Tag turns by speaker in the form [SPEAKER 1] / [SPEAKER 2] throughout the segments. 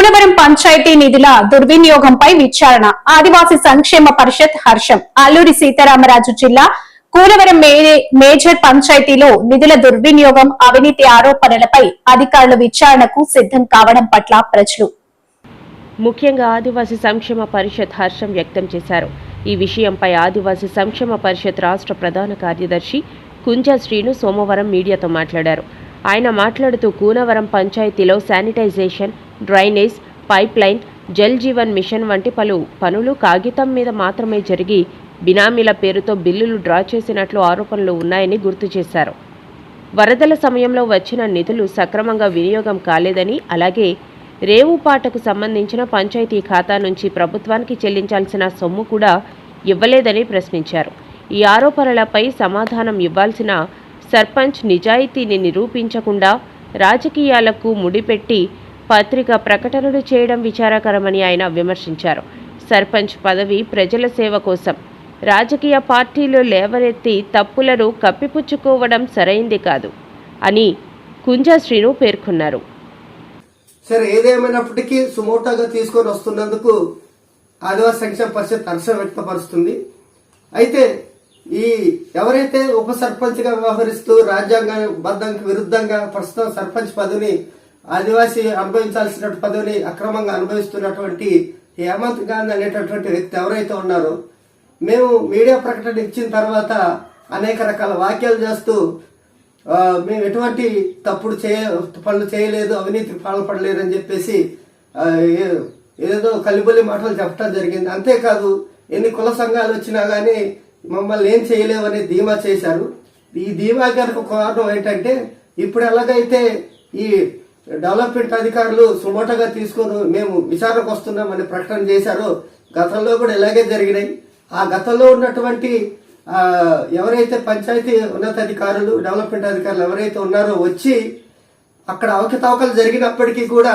[SPEAKER 1] కూలవరం పంచాయతీ నిధుల దుర్వినియోగంపై విచారణ. ఆదివాసీ సంక్షేమ పరిషత్ హర్షం. అల్లూరి సీతారామరాజు జిల్లా కూలవరం మేజర్ పంచాయతీలో నిధుల దుర్వినియోగం అవినీతి ఆరోపణలపై అధికారులు విచారణకు సిద్ధం కావడం పట్ల ప్రజలు.
[SPEAKER 2] ముఖ్యంగా ఆదివాసీ సంక్షేమ పరిషత్ హర్షం వ్యక్తం చేశారు. ఈ విషయంపై ఆదివాసీ సంక్షేమ పరిషత్ రాష్ట్ర ప్రధాన కార్యదర్శి కుంజా శ్రీను సోమవారం మీడియాతో మాట్లాడారు. ఆయన మాట్లాడుతూ కూనవరం పంచాయతీలో sanitization drainage pipeline Jal Jeevan mission వంటి పలు పనులు కాగితం మీద మాత్రమే జరిగి బినామీల పేరుతో బిల్లులు డ్రా చేసినట్లు ఆరోపణలు ఉన్నాయని గుర్తు చేశారు. వరదల సమయంలో వచ్చిన నిధులు సక్రమంగా వినియోగం కాలేదని అలాగే రేవుపాటకు సంబంధించిన పంచాయతీ ఖాతా నుంచి ప్రభుత్వానికి చెల్లించాల్సిన సొమ్ము కూడా ఇవ్వలేదని ప్రశ్నించారు. ఈ ఆరోపణలపై సమాధానం ఇవ్వాల్సిన సర్పంచ్ నిజాయితీని నిరూపించకుండా రాజకీయాలకు ముడిపెట్టి పత్రిక ప్రకటనలు చేయడం విచారకరమని ఆయన విమర్శించారు. సర్పంచ్ పదవి ప్రజల సేవ కోసం. రాజకీయ పార్టీలు లేవనెత్తి తప్పులను కప్పిపుచ్చుకోవడం సరైంది కాదు అని కుంజాశ్రీను పేర్కొన్నారు.
[SPEAKER 3] సరే ఏదేమైనప్పటికీ సుమోటాగా తీసుకొని వస్తున్నందుకు ఆదివాసీ సంక్షేమ పరిషత్ హర్షం వ్యక్తపరుస్తుంది. అయితే ఈ ఎవరైతే ఉప సర్పంచ్గా వ్యవహరిస్తూ రాజ్యాంగ బద్దంకి విరుద్ధంగా ప్రస్తుతం సర్పంచ్ పదవిని ఆదివాసీ అనుభవించాల్సిన పదవిని అక్రమంగా అనుభవిస్తున్నటువంటి హేమంత్ గాంధీ అనేటటువంటి వ్యక్తి ఎవరైతే ఉన్నారో మేము మీడియా ప్రకటన ఇచ్చిన తర్వాత అనేక రకాల వ్యాఖ్యలు చేస్తూ మేము ఎటువంటి తప్పుడు చేయ పనులు చేయలేదు అవినీతికి పాల్పడలేదు అని చెప్పేసి ఏ- ఏదో కలిబొల్లి మాటలు చెప్పడం జరిగింది. అంతేకాదు ఎన్ని కుల సంఘాలు వచ్చినా కానీ మమ్మల్ని ఏం చేయలేవని ధీమా చేశారు. ఈ ధీమా గారికి కారణం ఏంటంటే ఇప్పుడు ఎలాగైతే ఈ డెవలప్మెంట్ అధికారులు సుమోటగా తీసుకొని మేము విచారణకు వస్తున్నామని ప్రకటన చేశారో. గతంలో కూడా ఇలాగే జరిగినాయి. ఆ గతంలో ఉన్నటువంటి ఎవరైతే పంచాయతీ ఉన్నతాధికారులు డెవలప్మెంట్ అధికారులు ఎవరైతే ఉన్నారో వచ్చి అక్కడ అవకతవకలు జరిగినప్పటికీ కూడా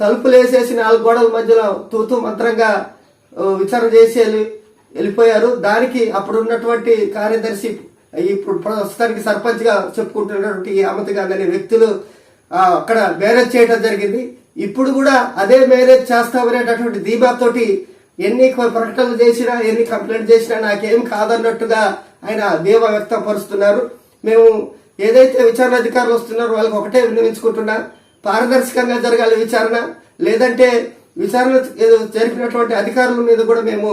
[SPEAKER 3] తలుపులు వేసేసి నాలుగు గోడల మధ్యలో తూతు మంత్రంగా విచారణ చేసి వెళ్ళి వెళ్ళిపోయారు. దానికి అప్పుడు ఉన్నటువంటి కార్యదర్శి ఇప్పుడు ప్రస్తుతానికి సర్పంచ్గా చెప్పుకుంటున్నటువంటి ఈ అమతి అనే వ్యక్తులు అక్కడ మేనేజ్ చేయడం జరిగింది. ఇప్పుడు కూడా అదే మేనేజ్ చేస్తామనేటటువంటి ధీమాతోటి ఎన్ని ప్రకటనలు చేసినా ఎన్ని కంప్లైంట్ చేసినా నాకేం కాదన్నట్టుగా ఆయన ధీమా వ్యక్తపరుస్తున్నారు. మేము ఏదైతే విచారణ అధికారులు వస్తున్నారో వాళ్ళకి ఒకటే విన్నవించుకుంటున్నా. పారదర్శకంగా జరగాలి విచారణ. లేదంటే విచారణ జరిపినటువంటి అధికారుల మీద కూడా మేము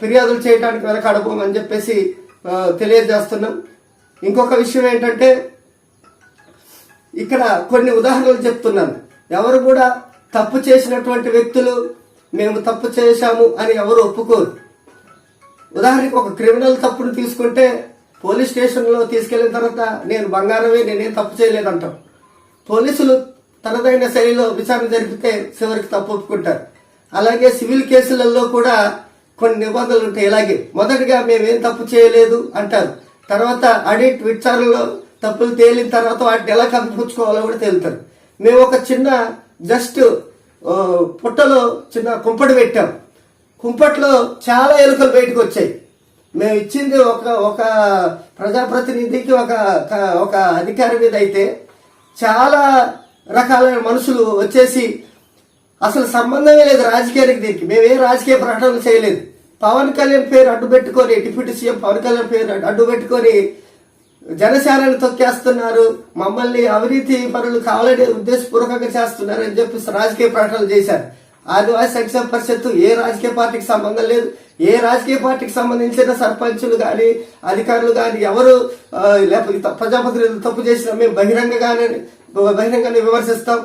[SPEAKER 3] ఫిర్యాదులు చేయడానికి వెనకాడబోమని చెప్పేసి తెలియజేస్తున్నాం. ఇంకొక విషయం ఏంటంటే ఇక్కడ కొన్ని ఉదాహరణలు చెప్తున్నాను. ఎవరు కూడా తప్పు చేసినటువంటి వ్యక్తులు మేము తప్పు చేశాము అని ఎవరు ఒప్పుకోరు. ఉదాహరణకు ఒక క్రిమినల్ తప్పును తీసుకుంటే పోలీస్ స్టేషన్లో తీసుకెళ్ళిన తర్వాత నేను బంగారమే నేనేం తప్పు చేయలేదంటాం. పోలీసులు తనదైన శైలిలో విచారణ జరిపితే చివరికి తప్పు ఒప్పుకుంటారు. అలాగే సివిల్ కేసులలో కూడా కొన్ని నిబంధనలు ఉంటాయి. ఇలాగే మొదటిగా మేమేం తప్పు చేయలేదు అంటారు. తర్వాత ఆడిట్ విచారణలో తప్పులు తేలిన తర్వాత వాటిని ఎలా కనిపించుకోవాలో కూడా తేలుతారు. మేము ఒక చిన్న జస్ట్ పుట్టలో చిన్న కుంపటి పెట్టాం. కుంపట్లో చాలా ఎలుకలు బయటకు వచ్చాయి. మేము ఇచ్చింది ఒక ఒక ప్రజాప్రతినిధికి ఒక ఒక- ఒక అధికారి మీద అయితే చాలా రకాలైన మనుషులు వచ్చేసి అసలు సంబంధమే లేదు రాజకీయానికి దీనికి. మేము ఏ రాజకీయ ప్రకటనలు చేయలేదు. పవన్ కళ్యాణ్ పేరు అడ్డు పెట్టుకొని డిప్యూటీ సీఎం పవన్ కళ్యాణ్ పేరు అడ్డు పెట్టుకొని జనసేనని తొక్కేస్తున్నారు. మమ్మల్ని అవినీతి పనులు కావాలని ఉద్దేశపూర్వకంగా చేస్తున్నారు అని చెప్పేసి రాజకీయ ప్రకటనలు చేశారు. ఆదివాసీ సంక్షేమ పరిషత్ ఏ రాజకీయ పార్టీకి సంబంధం లేదు. ఏ రాజకీయ పార్టీకి సంబంధించిన సర్పంచులు కానీ అధికారులు కానీ ఎవరు లేకపోతే ప్రజాప్రతినిధులు తప్పు చేసినా మేము బహిరంగగానే బహిరంగంగా విమర్శిస్తాం.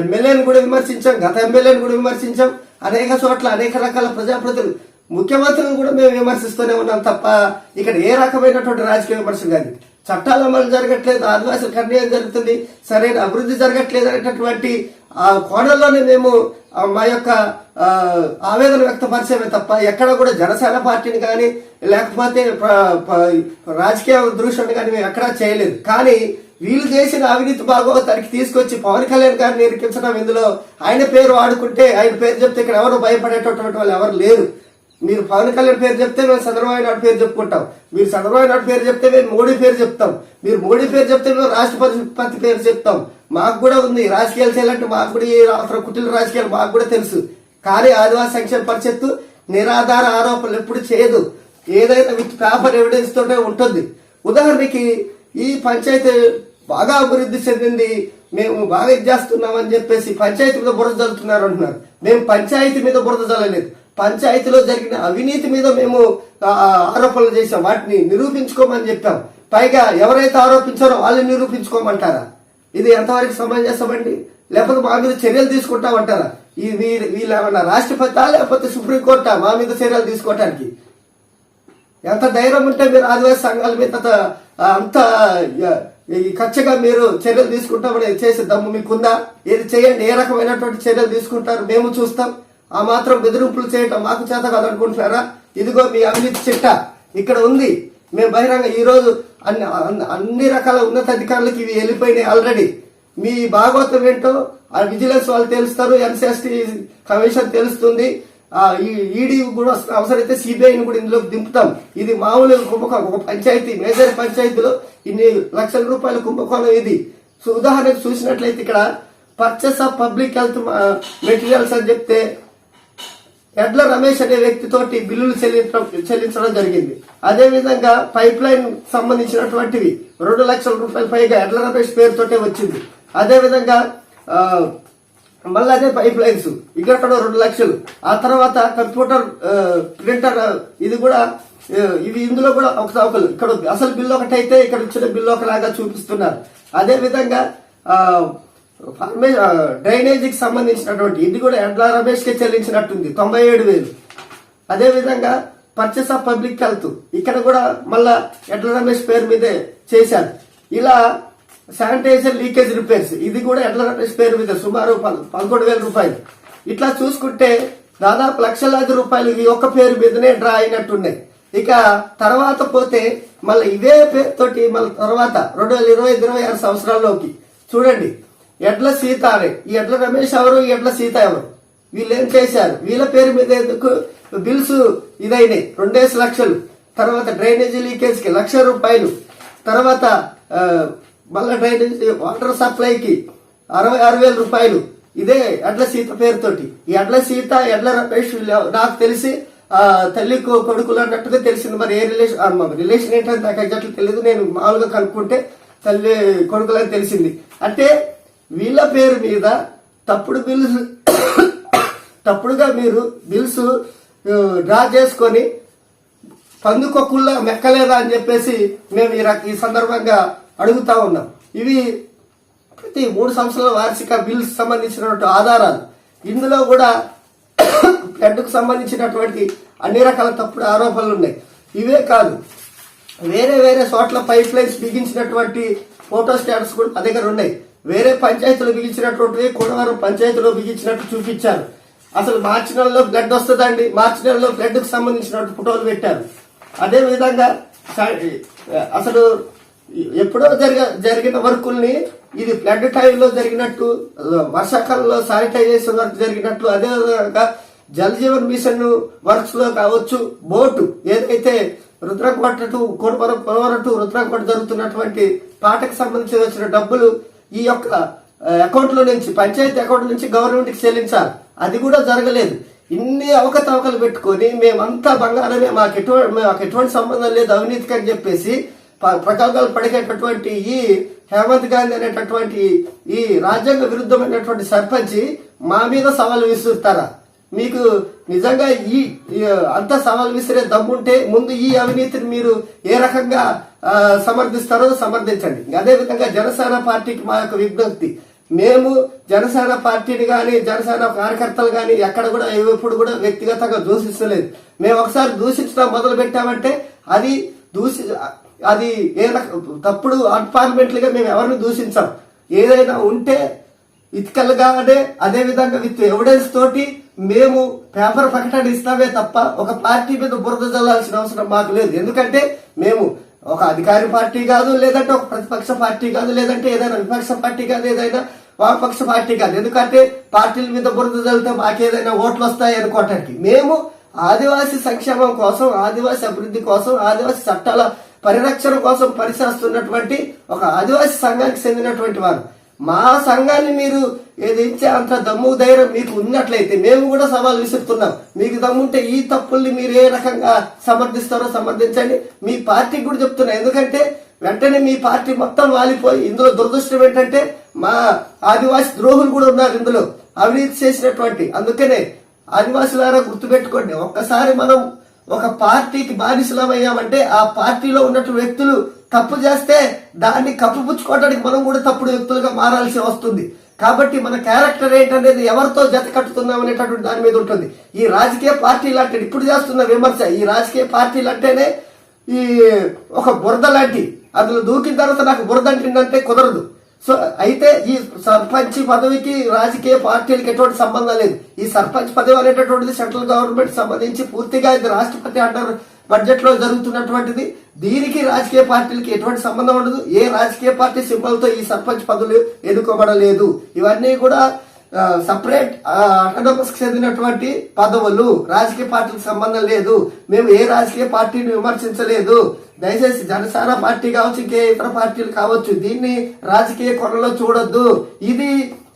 [SPEAKER 3] ఎమ్మెల్యేని కూడా విమర్శించాం. గత ఎమ్మెల్యేని కూడా విమర్శించాం. అనేక చోట్ల అనేక రకాల ప్రజాప్రతినిధులు ముఖ్యమంత్రులను కూడా మేము విమర్శిస్తూనే ఉన్నాం తప్ప ఇక్కడ ఏ రకమైనటువంటి రాజకీయ విమర్శ కానీ చట్టాల అమలు జరగట్లేదు ఆదివాసులకు కన్యాయం జరుగుతుంది సరైన అభివృద్ధి జరగట్లేదు అనేటటువంటి ఆ కోణంలోనే మేము మా యొక్క ఆవేదన వ్యక్తపరిచేమే తప్ప ఎక్కడ కూడా జనసేన పార్టీని కానీ లేకపోతే రాజకీయ దృశ్యాన్ని కానీ మేము ఎక్కడా చేయలేదు. కానీ వీళ్ళు చేసిన అవినీతి భాగవతానికి తీసుకొచ్చి పవన్ కళ్యాణ్ గారిని ఇరికించడం ఇందులో ఆయన పేరు వాడుకుంటే ఆయన పేరు చెప్తే ఇక్కడ ఎవరు భయపడేటటువంటి వాళ్ళు ఎవరు లేరు. మీరు పవన్ కళ్యాణ్ పేరు చెప్తే మేము చంద్రబాబు నాయుడు పేరు చెప్పుకుంటాం. మీరు చంద్రబాబు నాయుడు పేరు చెప్తే మేము మోడీ పేరు చెప్తాం. మీరు మోడీ పేరు చెప్తే మేము రాష్ట్రపతి పేరు చెప్తాం. మాకు కూడా ఉంది. రాజకీయాలు చేయాలంటే మాకు కూడా ఈ అవసరం? కుటుంబ రాజకీయాలు మాకు కూడా తెలుసు. కానీ ఆదివాసీ సంక్షేమ పరిషత్తు నిరాధార ఆరోపణలు ఎప్పుడు చేయదు. ఏదైనా విత్ పేపర్ ఎవిడెన్స్ తోటే ఉంటుంది. ఉదాహరణకి ఈ పంచాయతీ బాగా అభివృద్ధి చెందింది. మేము బాగా ఇది చేస్తున్నామని చెప్పేసి పంచాయతీ మీద బురద జల్లుతున్నారు అంటున్నారు. మేము పంచాయతీ మీద బురద జల్లలేదు. పంచాయతీలో జరిగిన అవినీతి మీద మేము ఆరోపణలు చేసాం వాటిని నిరూపించుకోమని చెప్పాం. పైగా ఎవరైతే ఆరోపించారో వాళ్ళని నిరూపించుకోమంటారా? ఇది ఎంతవరకు సమంజసమండి? లేకపోతే మా మీద చర్యలు తీసుకుంటామంటారా? ఈ వీళ్ళేమన్నా వీళ్ళు రాష్ట్రపతి లేకపోతే సుప్రీంకోర్టా మా మీద చర్యలు తీసుకోవటానికి? ఎంత ధైర్యం ఉంటే మీరు ఆదివాసీ సంఘాల మీద అంత- ఖచ్చితంగా ఈ మీరు చర్యలు తీసుకుంటామని చేసే దమ్ము మీకుందా? ఏది చేయండి? ఏ రకమైనటువంటి చర్యలు తీసుకుంటారు? మేము చూస్తాం. ఆ మాత్రం బెదిరింపులు చేయటం మాకు చేత కాదనుకుంటున్నారా? ఇదిగో మీ అవినీతి చిట్ట ఇక్కడ ఉంది. మేము బహిరంగ ఈ రోజు అన్ని అన్ని- అన్ని రకాల ఉన్నతాధికారులకు ఇవి వెళ్ళిపోయినాయి ఆల్రెడీ మీ భాగవతం ఏంటో ఆ విజిలెన్స్ వాళ్ళు తెలుస్తారు ఎన్సిఎస్టీ కమిషన్ తెలుస్తుంది. ఆ ఈ ఈడీ కూడా అవసరమైతే సిబిఐని కూడా ఇందులోకి దింపుతాం. ఇది మామూలు కుంభకోణం ఒక పంచాయతీ మేజర్ పంచాయతీలో ఇన్ని లక్షల రూపాయల కుంభకోణం ఇది. సో ఉదాహరణకు చూసినట్లయితే ఇక్కడ purchase of public health materials అని చెప్తే ఎడ్ల రమేష్ అనే వ్యక్తితోటి బిల్లులు చెల్లించడం చెల్లించడం జరిగింది. అదేవిధంగా పైప్ లైన్ సంబంధించినటువంటివి రెండు లక్షల రూపాయల పైగా ఎడ్ల రమేష్ పేరుతోటే వచ్చింది. అదేవిధంగా మళ్ళీ అదే పైప్ లైన్స్ ఇక్కడ కూడా రెండు లక్షలు. ఆ తర్వాత కంప్యూటర్ ప్రింటర్ ఇది కూడా ఇవి ఇందులో కూడా ఒక ఒకరు ఇక్కడ అసలు బిల్లు ఒకటైతే ఇక్కడ ఇచ్చిన బిల్లు ఒకలాగా చూపిస్తున్నారు. అదే విధంగా ఆ, ఫార్మే డ్రైనేజీకి సంబంధించినటువంటి ఇది కూడా ఎడ్ల రమేష్కి చెల్లించినట్టుంది తొంభై ఏడు వేలు. అదేవిధంగా పర్చేస్ ఆఫ్ పబ్లిక్ హెల్త్ ఇక్కడ కూడా మళ్ళా ఎడ్ల రమేష్ పేరు మీదే చేశారు. ఇలా శానిటైజర్ లీకేజ్ రిపేర్స్ ఇది కూడా ఎడ్ల రమేష్ పేరు మీద సుమారు పదకొండు వేల రూపాయలు. ఇట్లా చూసుకుంటే దాదాపు లక్షలాది రూపాయలు ఈ ఒక్క పేరు మీదనే డ్రా అయినట్టున్నాయి. ఇక తర్వాత పోతే మళ్ళీ ఇదే పేరుతోటి మళ్ళీ తర్వాత రెండు వేల ఇరవై ఇరవై ఆరు సంవత్సరాల్లోకి. చూడండి ఎడ్ల సీత అని. ఈ ఎడ్ల రమేష్ ఎవరు? ఈ ఎడ్ల సీత ఎవరు? వీళ్ళు ఏం చేశారు? వీళ్ళ పేరు మీద ఎందుకు బిల్స్ ఇదైనాయి? రెండేసి లక్షలు. తర్వాత డ్రైనేజీ లీకేజ్కి లక్ష రూపాయలు. తర్వాత మళ్ళీ మళ్ళా డ్రైనేజీ వాటర్ సప్లైకి అరవై ఆరు వేల రూపాయలు. ఇదే ఎడ్ల సీత పేరుతోటి. ఈ ఎడ్ల సీత ఎడ్ల రమేష్ నాకు తెలిసి ఆ, తల్లి కొడుకులు అన్నట్టుగా తెలిసింది. మరి ఏ రిలేషన్ రిలేషన్ ఏంటంటే నాకు ఎగ్జాక్ట్లీ తెలియదు నేను మామూలుగా కనుక్కుంటే తల్లి కొడుకులు అని తెలిసింది. అంటే వీళ్ళ పేరు మీద తప్పుడు బిల్స్ తప్పుడుగా మీరు బిల్స్ డ్రా చేసుకొని పందుకొక్కుల్లా మెక్కలేదా అని చెప్పేసి మేము ఈ ఈ సందర్భంగా అడుగుతా ఉన్నాం. ఇవి ప్రతి మూడు సంవత్సరాల వార్షిక బిల్స్ సంబంధించినటువంటి ఆధారాలు. ఇందులో కూడా ఫ్లడ్కు సంబంధించినటువంటి అన్ని రకాల తప్పుడు ఆరోపణలు ఉన్నాయి. ఇవే కాదు వేరే వేరే చోట్ల పైప్ లైన్స్ బిగించినటువంటి ఫోటో స్టాట్స్ కూడా మా దగ్గర ఉన్నాయి. వేరే పంచాయతీలో బిగించినటువంటివి కూడవరం పంచాయతీలో బిగించినట్టు చూపించారు. అసలు మార్చి నెలలో బ్లడ్ వస్తుందండి. మార్చి నెలలో బ్లడ్కు ఫోటోలు పెట్టారు. అదే విధంగా సా- అసలు ఎప్పుడో జరిగ జరిగిన వర్కుల్ని ఇది ఫ్లడ్ టైంలో జరిగినట్టు వర్షాకాలంలో శానిటైజేషన్ వర్క్ జరిగినట్లు అదే విధంగా జల్ జీవన్ మిషన్ వర్క్స్లో కావచ్చు బోటు ఏదైతే రుద్రంకోట టు కోటవరం కోటవరం టు రుద్రంకోట జరుగుతున్నటువంటి పాటకు సంబంధించి వచ్చిన డబ్బులు ఈ యొక్క అకౌంట్లో నుంచి పంచాయతీ అకౌంట్ నుంచి గవర్నమెంట్కి చెల్లించాలి. అది కూడా జరగలేదు. ఇన్ని అవకతవకలు పెట్టుకొని మేమంతా బంగారమే మాకు ఎటువంటి మాకు ఎటువంటి సంబంధం లేదు అవినీతికి అని చెప్పేసి ప- పడిగేటటువంటి ఈ హేమంత్ గాంధీ అనేటటువంటి ఈ రాజ్యాంగ విరుద్ధమైనటువంటి సర్పంచ్ మా మీద సవాలు విసురుతారా? మీకు నిజంగా ఈ అంత సవాల్ విసిరే దమ్ముంటే ముందు ఈ అవినీతిని మీరు ఏ రకంగా సమర్థిస్తారో సమర్థించండి. అదేవిధంగా జనసేన పార్టీకి మా యొక్క విజ్ఞప్తి. మేము జనసేన పార్టీని కానీ జనసేన కార్యకర్తలు కానీ ఎక్కడ కూడా ఎప్పుడు కూడా వ్యక్తిగతంగా దూషిస్తలేదు మేము ఒకసారి దూషించడం మొదలు పెట్టామంటే అది దూషి అది ఏ తప్పుడు అన్పార్లమెంట్లుగా మేము ఎవరిని దూషించాం. ఏదైనా ఉంటే ఇతికలుగానే అదే విధంగా విత్ ఎవిడెన్స్ తోటి మేము పేపర్ ప్రకటన ఇస్తామే తప్ప ఒక పార్టీ మీద బురద జల్లాల్సిన అవసరం మాకు లేదు. ఎందుకంటే మేము ఒక అధికారి పార్టీ కాదు లేదంటే ఒక ప్రతిపక్ష పార్టీ కాదు లేదంటే ఏదైనా విపక్ష పార్టీ కాదు ఏదైనా వామపక్ష పార్టీ కాదు. ఎందుకంటే పార్టీల మీద బురద జల్లితే మాకేదైనా ఓట్లు వస్తాయి అనుకోవటానికి. మేము ఆదివాసీ సంక్షేమం కోసం ఆదివాసీ అభివృద్ధి కోసం ఆదివాసీ చట్టాల పరిరక్షణ కోసం పరిశీలిస్తున్నటువంటి ఒక ఆదివాసీ సంఘానికి చెందినటువంటి వారు. మా సంఘాన్ని మీరు ఏదించే అంత దమ్ము ధైర్యం మీకు ఉన్నట్లయితే మేము కూడా సవాల్ విసురుతున్నాం. మీకు దమ్ముంటే ఈ తప్పుల్ని మీరు ఏ రకంగా సమర్థిస్తారో సమర్థించండి. మీ పార్టీకి కూడా చెప్తున్నా. ఎందుకంటే వెంటనే మీ పార్టీ మొత్తం వాలిపోయి ఇందులో దురదృష్టం ఏంటంటే మా ఆదివాసి ద్రోహులు కూడా ఉన్నారు ఇందులో. అవినీతి చేసినటువంటి. అందుకనే ఆదివాసులారా గుర్తుపెట్టుకోండి. ఒక్కసారి మనం ఒక పార్టీకి బానిసలమయ్యామంటే ఆ పార్టీలో ఉన్నటువంటి వ్యక్తులు తప్పు చేస్తే దాన్ని కప్పుపుచ్చుకోవడానికి మనం కూడా తప్పుడు వ్యక్తులుగా మారాల్సి వస్తుంది. కాబట్టి మన క్యారెక్టర్ ఏంటనేది ఎవరితో జత కట్టుతున్నాం అనేటటువంటి దాని మీద ఉంటుంది. ఈ రాజకీయ పార్టీలు అంటే ఇప్పుడు చేస్తున్న విమర్శ ఈ రాజకీయ పార్టీలు అంటేనే ఈ ఒక బురద లాంటి అందులో దూకిన తర్వాత నాకు బురద అంటుందంటే కుదరదు. సో అయితే ఈ సర్పంచ్ పదవికి రాజకీయ పార్టీలకు ఎటువంటి సంబంధం లేదు. ఈ సర్పంచ్ పదవి అనేటటువంటిది సెంట్రల్ గవర్నమెంట్ సంబంధించి పూర్తిగా ఇది రాష్ట్రపతి అంటారు బడ్జెట్లో జరుగుతున్నటువంటిది దీనికి రాజకీయ పార్టీలకి ఎటువంటి సంబంధం ఉండదు. ఏ రాజకీయ పార్టీ సింబల్తో ఈ సర్పంచ్ పదవులు ఎన్నుకోబడలేదు. ఇవన్నీ కూడా సపరేట్ అకాడమిక్స్ చెందినటువంటి పదవులు. రాజకీయ పార్టీకి సంబంధం లేదు. మేము ఏ రాజకీయ పార్టీని విమర్శించలేదు. దయచేసి జనసేన పార్టీ కావచ్చు ఇంకే ఇతర పార్టీలు కావచ్చు దీన్ని రాజకీయ కొనలో చూడొద్దు. ఇది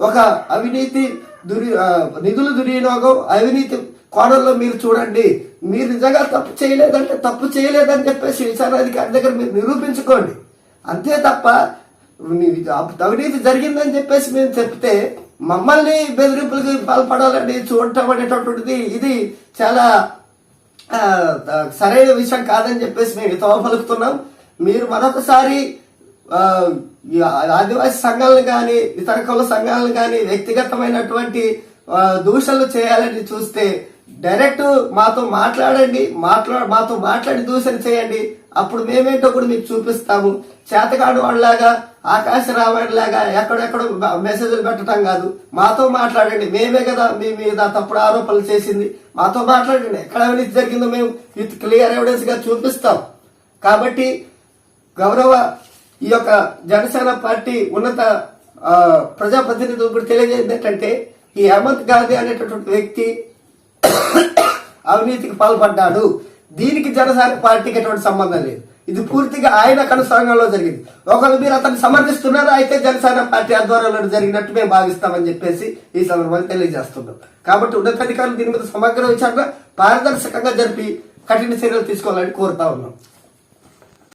[SPEAKER 3] ఒక అవినీతి దురి నిధుల దుర్వినియోగం అవినీతి కోణంలో మీరు చూడండి. మీరు నిజంగా తప్పు చేయలేదంటే తప్పు చేయలేదని చెప్పేసి విచారణాధికారి దగ్గర మీరు నిరూపించుకోండి. అంతే తప్ప నీ- అవినీతి జరిగిందని చెప్పేసి మేము చెప్తే మమ్మల్ని బెదిరింపులకు పాల్పడాలని చూడటం అనేటటువంటిది ఇది చాలా సరైన విషయం కాదని చెప్పేసి మేము హితవ పలుకుతున్నాం. మీరు మరొకసారి ఆదివాసీ సంఘాలను కానీ ఇతర కుల సంఘాలను కానీ వ్యక్తిగతమైనటువంటి దూషణలు చేయాలని చూస్తే డైరెక్ట్ మాతో మాట్లాడండి మాట్లా మాతో మాట్లాడి దూషణ చేయండి. అప్పుడు మేమేంటో కూడా మీకు చూపిస్తాము. చేతకాడు వాళ్ళలాగా ఆకాశ రావడిలాగా ఎక్కడెక్కడో మెసేజ్లు పెట్టడం కాదు. మాతో మాట్లాడండి. మేమే కదా మీ మీద తప్పుడు ఆరోపణలు చేసింది. మాతో మాట్లాడండి. ఎక్కడ అవినీతి జరిగిందో మేము విత్ క్లియర్ ఎవిడెన్స్గా చూపిస్తాం. కాబట్టి గౌరవ ఈ యొక్క జనసేన పార్టీ ఉన్నత ప్రజాప్రతినిధులు కూడా తెలియజేది ఏంటంటే ఈ హేమంత్ గాంధీ అనేటటువంటి వ్యక్తి అవినీతికి పాల్పడ్డాడు. దీనికి జనసేన పార్టీకి ఎటువంటి సంబంధం లేదు. ఇది పూర్తిగా ఆయన కనుసంగంలో జరిగింది. ఒకవేళ మీరు అతన్ని సమర్థిస్తున్నారో అయితే జనసేన పార్టీ ఆధ్వర్యంలో జరిగినట్టు మేము భావిస్తామని చెప్పేసి ఈ సందర్భంగా తెలియజేస్తున్నాం. కాబట్టి ఉన్నతాధికారులు దీని మీద సమగ్ర విచారణ పారదర్శకంగా జరిపి కఠిన చర్యలు తీసుకోవాలని కోరుతా ఉన్నాం.